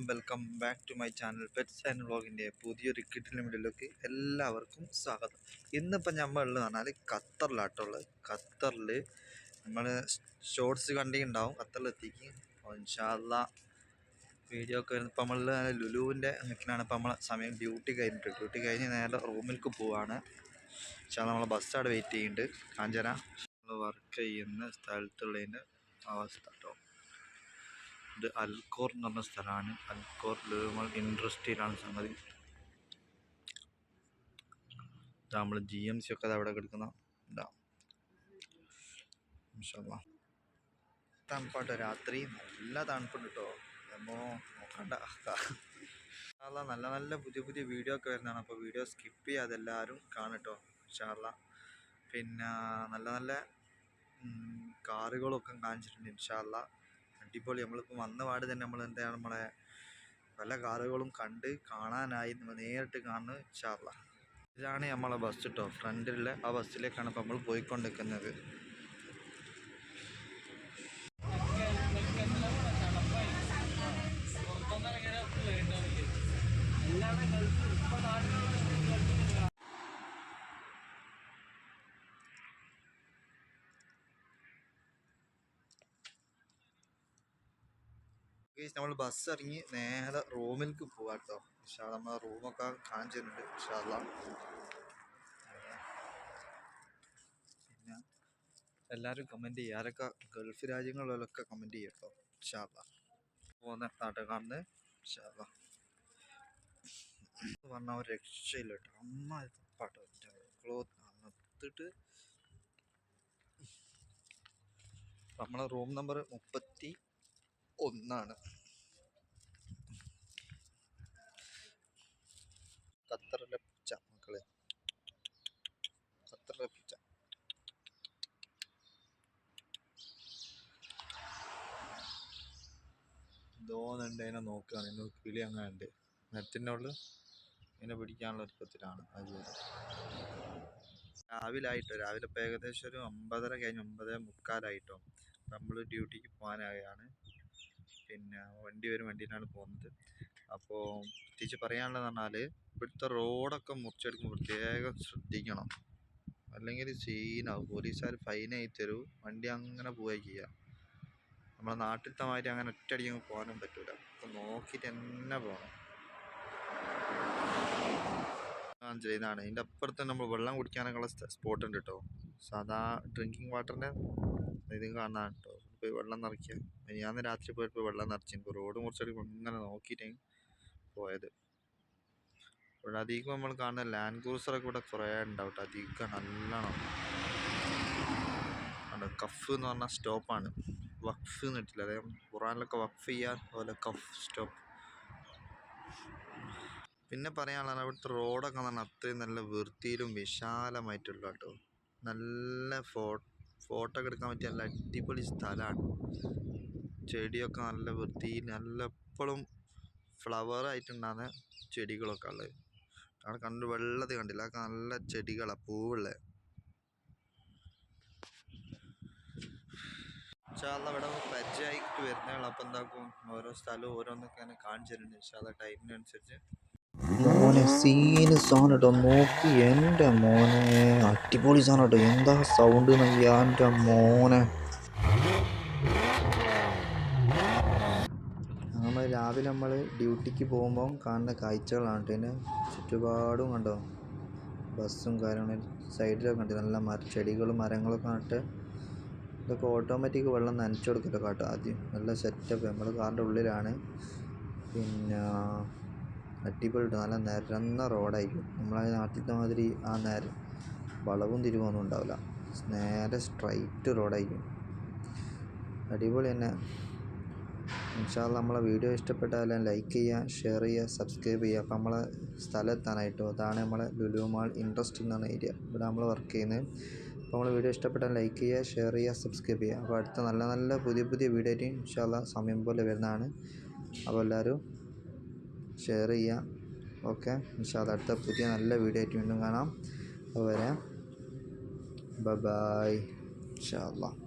Welcome back to my channel pets and വ്ളോഗിന്റെ പുതിയൊരു kidney വീഡിയോയിലേക്ക് എല്ലാവർക്കും സ്വാഗതം. ഇന്നിപ്പോൾ നമ്മൾ ഉള്ളത് പറഞ്ഞാൽ ഖത്തറിലാട്ടുള്ളത് ഖത്തറിൽ നമ്മൾ ഷോർട്സ് കണ്ടിട്ടുണ്ടാവും. ഖത്തറിലെത്തിക്ക്. ഇൻഷാല്ല വീഡിയോ ഒക്കെ വരുന്നത്. ഇപ്പം നമ്മൾ ലുലുവിന്റെ നിൽക്കലാണ് ഇപ്പം നമ്മൾ സമയം ഡ്യൂട്ടി കഴിഞ്ഞിട്ട്. ഡ്യൂട്ടി കഴിഞ്ഞ് നേരെ റൂമിലേക്ക് പോവാണ്. പക്ഷേ നമ്മളെ ബസ് വെയിറ്റ് ചെയ്യുന്നുണ്ട്. കാഞ്ചന. നമ്മൾ വർക്ക് ചെയ്യുന്ന സ്ഥലത്തുള്ളതിന്റെ അവസ്ഥ കേട്ടോ ഇത് അൽക്കോർ എന്ന് പറഞ്ഞ സ്ഥലമാണ്. അൽക്കോറിൽ നമ്മൾ ഇൻഡസ്ട്രിയിലാണ് സംഗതി. നമ്മൾ ജി എം സി ഒക്കെ അവിടെ കിടക്കുന്ന ഇതാ. തണുപ്പാട്ടോ രാത്രി. നല്ല തണുപ്പുണ്ട് കേട്ടോ നോക്കണ്ട. ഇൻഷാല്ലാ നല്ല നല്ല പുതിയ പുതിയ വീഡിയോ ഒക്കെ വരുന്നതാണ്. അപ്പോൾ വീഡിയോ സ്കിപ്പ് ചെയ്യാതെ എല്ലാവരും കാണട്ടോ ഇൻഷാല്ല പിന്നെ നല്ല നല്ല കാറുകളൊക്കെ കാണിച്ചിട്ടുണ്ട് ഇൻഷാല്ല അടിപൊളി. നമ്മളിപ്പോൾ വന്ന പാട് തന്നെ നമ്മൾ എന്താ നമ്മളെ പല കാറുകളും കണ്ട് കാണാനായി നമ്മൾ നേരിട്ട് കാണുന്നത് ഇൻഷാല്ല ഇതാണ് നമ്മളെ ബസ് കേട്ടോ ഫ്രണ്ടിലുള്ള ആ ബസ്സിലേക്കാണ് ഇപ്പോൾ നമ്മൾ പോയിക്കൊണ്ടിരിക്കുന്നത്. നമ്മൾ ബസ് ഇറങ്ങി നേരെ റൂമിലേക്ക് പോകാം കേട്ടോ പക്ഷേ നമ്മൾ റൂമൊക്കെ കാണിച്ചിട്ടുണ്ട് ഇൻഷാല്ല പിന്നെ എല്ലാവരും കമന്റ് ചെയ്യുക ആരൊക്കെ ഗൾഫ് രാജ്യങ്ങളിലൊക്കെ കമന്റ് ചെയ്യും കേട്ടോ ഷാബ പോകുന്ന നാട്ടിൽ കാണുന്നത് ഇൻഷാല്ല പറഞ്ഞ ഒരു രക്ഷയില്ല കേട്ടോ അമ്മ പാട്ട് ക്ലോത്ത് അകത്തിട്ട് നമ്മളെ റൂം നമ്പർ മുപ്പത്തി ഒന്നാണ്. ഖത്തറിലെ പൂച്ച മക്കളെ. ഖത്തറിലെ പൂച്ച. തോന്നുന്നുണ്ട് അതിനെ നോക്കുകയാണ് ഇന്ന് കിളി അങ്ങനെ ഉണ്ട് നെറ്റിന്റെ ഉള്ളിൽ ഇതിനെ പിടിക്കാനുള്ള ഒരുക്കത്തിലാണ്. അത്. രാവിലെ രാവിലെ ഇപ്പോൾ ഏകദേശം ഒരു ഒമ്പതര കഴിഞ്ഞ് ഒമ്പതര മുക്കാലായിട്ടോ? നമ്മൾ ഡ്യൂട്ടിക്ക് പോകാനായാണ് പിന്നെ വണ്ടി വരും വണ്ടിയിലാണ് പോകുന്നത്. അപ്പോൾ പ്രത്യേകിച്ച് പറയാനുള്ളതെന്ന് പറഞ്ഞാൽ ഇവിടുത്തെ റോഡൊക്കെ മുറിച്ചെടുക്കുമ്പോൾ പ്രത്യേകം ശ്രദ്ധിക്കണം. അല്ലെങ്കിൽ സീനാവും പോലീസുകാർ ഫൈനായി തരും. വണ്ടി അങ്ങനെ പോവുക ചെയ്യുക നമ്മളെ നാട്ടിലത്തെ മാതിരി അങ്ങനെ ഒറ്റയടിക്ക് അങ്ങ് പോകാനും പറ്റൂല. അപ്പം നോക്കിയിട്ട് തന്നെ പോകണം ഇതാണ്. ഇതിന്റെ അപ്പുറത്ത് നമ്മൾ വെള്ളം കുടിക്കാനൊക്കെയുള്ള സ്പോട്ട് ഉണ്ട് കേട്ടോ സാധാ ഡ്രിങ്കിങ് വാട്ടറിന്റെ ഇത് കാണാൻ കേട്ടോ പോയി വെള്ളം നിറയ്ക്കുക ഞാൻ രാത്രി പോയപ്പോൾ വെള്ളം നിറച്ചു ഇപ്പോൾ റോഡ് മുറിച്ചെടുക്കുമ്പോൾ ഇങ്ങനെ നോക്കിയിട്ട് പോയത്. ഇവിടെ അധികം നമ്മൾ കാണുന്ന ലാൻഡ് ക്രൂസറൊക്കെ ഇവിടെ കുറേ ഉണ്ടാവും അധികം നല്ലോണം. കഫ് എന്ന് പറഞ്ഞ സ്റ്റോപ്പാണ് വഖഫ് എന്ന് ഇട്ടില്ല അതായത് ഖുറാനിലൊക്കെ വഖഫ് ചെയ്യാൻ പോലെ കഫ് സ്റ്റോപ്പ് പിന്നെ പറയാനുള്ളത് അവിടുത്തെ റോഡൊക്കെ പറഞ്ഞാൽ അത്രയും നല്ല വൃത്തിയിലും വിശാലമായിട്ടുള്ള കേട്ടോ. നല്ല ഫോ ഫോട്ടോ ഒക്കെ എടുക്കാൻ പറ്റിയ നല്ല അടിപൊളി സ്ഥലമാണ് ചെടിയൊക്കെ നല്ല വൃത്തിയിൽ നല്ല എപ്പോഴും ഫ്ലവർ ആയിട്ടുണ്ടാകുന്ന ചെടികളൊക്കെ ഉള്ളത്. അവിടെ കണ്ട് വെള്ളത്തിൽ കണ്ടില്ല. അതൊക്കെ നല്ല ചെടികളാണ് പൂവുള്ളത് ഇൻഷാല്ല ഇവിടെ പരിചയമായിട്ട് വരുന്നതാണ്. അപ്പം എന്താക്കും ഓരോ സ്ഥലവും ഓരോന്നൊക്കെ അങ്ങനെ കാണിച്ചു തരുന്നുണ്ട്. ഇൻഷാല്ല ടൈമിനനുസരിച്ച്. മോനെ സീന് സാധനട്ടോ നോക്കി എന്റെ മോനെ. അടിപൊളി സാധനട്ടോ എന്താ സൗണ്ട് നയ്യാന്റെ മോനെ നമ്മൾ രാവിലെ നമ്മൾ ഡ്യൂട്ടിക്ക് പോകുമ്പോൾ കാണുന്ന കാഴ്ചകളാണ് ഇതിന്റെ ചുറ്റുപാടും കണ്ടോ? ബസ്സും കാര്യങ്ങളും സൈഡിലൊക്കെ കണ്ടു നല്ല മര ചെടികളും മരങ്ങളൊക്കെ നട്ട് ഇതൊക്കെ ഓട്ടോമാറ്റിക് വെള്ളം നനച്ചു കൊടുക്കല്ലോ കേട്ടോ ആദ്യം. നല്ല സെറ്റപ്പ് നമ്മൾ കാറിന്റെ ഉള്ളിലാണ്. പിന്നെ അടിപൊളി ട്ടോ. നല്ല നിരന്ന റോഡായിരിക്കും. നമ്മളെ നാട്ടിലത്തെ മാതിരി ആ നേരം വളവും തിരിവൊന്നും ഉണ്ടാവില്ല. നേരെ സ്ട്രൈറ്റ് റോഡായിരിക്കും അടിപൊളി തന്നെ. ഇൻഷാല്ല നമ്മളെ വീഡിയോ ഇഷ്ടപ്പെട്ടാൽ ലൈക്ക് ചെയ്യുക ഷെയർ ചെയ്യുക സബ്സ്ക്രൈബ് ചെയ്യുക അപ്പോൾ നമ്മളെ സ്ഥലം എത്താനായിട്ടോ അതാണ് നമ്മളെ ലുലു മാൾ ഇൻട്രസ്റ്റ് എന്ന് പറഞ്ഞ ഏരിയ. ഇവിടെ നമ്മൾ വർക്ക് ചെയ്യുന്നത്. അപ്പോൾ നമ്മൾ വീഡിയോ ഇഷ്ടപ്പെട്ടാൽ ലൈക്ക് ചെയ്യുക ഷെയർ ചെയ്യുക സബ്സ്ക്രൈബ് ചെയ്യുക അപ്പോൾ അടുത്ത നല്ല നല്ല പുതിയ പുതിയ വീഡിയോ ആയിട്ട് ഇൻഷാല്ല സമയം പോലെ വരുന്നതാണ്. അപ്പോൾ എല്ലാവരും ഷെയർ ചെയ്യുക ഓക്കെ? ഇൻഷാല്ല അടുത്ത പുതിയ നല്ല വീഡിയോ ആയിട്ട് വീണ്ടും കാണാം. അപ്പോൾ വരാം. ബൈ ഇൻഷാല്ല